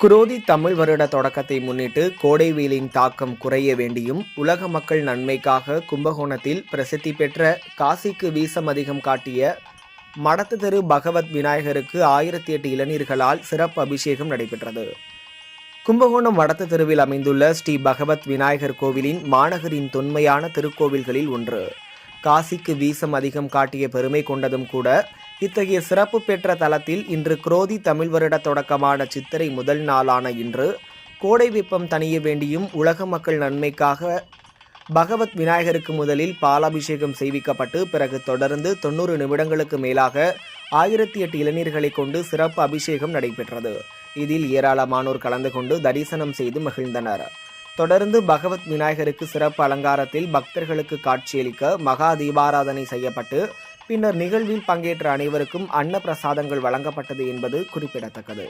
குரோதி தமிழ் வருட தொடக்கத்தை முன்னிட்டு கோடை வெயிலின் தாக்கம் குறைய வேண்டியும் உலக மக்கள் நன்மைக்காக கும்பகோணத்தில் பிரசித்தி பெற்ற காசிக்கு வீசம் அதிகம் காட்டிய மடத்து தெரு பகவத் விநாயகருக்கு ஆயிரத்தி எட்டு இளைஞர்களால் சிறப்பு அபிஷேகம் நடைபெற்றது. கும்பகோணம் வடத்து தெருவில் அமைந்துள்ள ஸ்ரீ பகவத் விநாயகர் கோவிலின் மாநகரின் தொன்மையான திருக்கோவில்களில் ஒன்று. காசிக்கு வீசம் அதிகம் காட்டிய பெருமை கொண்டதும் கூட இத்தகைய சிறப்பு பெற்ற தலத்தில் இன்று குரோதி தமிழ் வருட தொடக்கமான சித்திரை முதல் நாளான இன்று கோடை வெப்பம் தணிய வேண்டியும் உலக மக்கள் நன்மைக்காக பகவத் விநாயகருக்கு முதலில் பாலாபிஷேகம் செய்விக்கப்பட்டு பிறகு தொடர்ந்து தொண்ணூறு நிமிடங்களுக்கு மேலாக ஆயிரத்தி எட்டு இளைஞர்களை கொண்டு சிறப்பு அபிஷேகம் நடைபெற்றது. இதில் ஏராளமானோர் கலந்து கொண்டு தரிசனம் செய்து மகிழ்ந்தனர். தொடர்ந்து பகவத் விநாயகருக்கு சிறப்பு அலங்காரத்தில் பக்தர்களுக்கு காட்சியளிக்க மகா தீபாராதனை செய்யப்பட்டு பின்னர் நிகழ்வில் பங்கேற்ற அனைவருக்கும் அன்ன பிரசாதங்கள் வழங்கப்பட்டது என்பது குறிப்பிடத்தக்கது.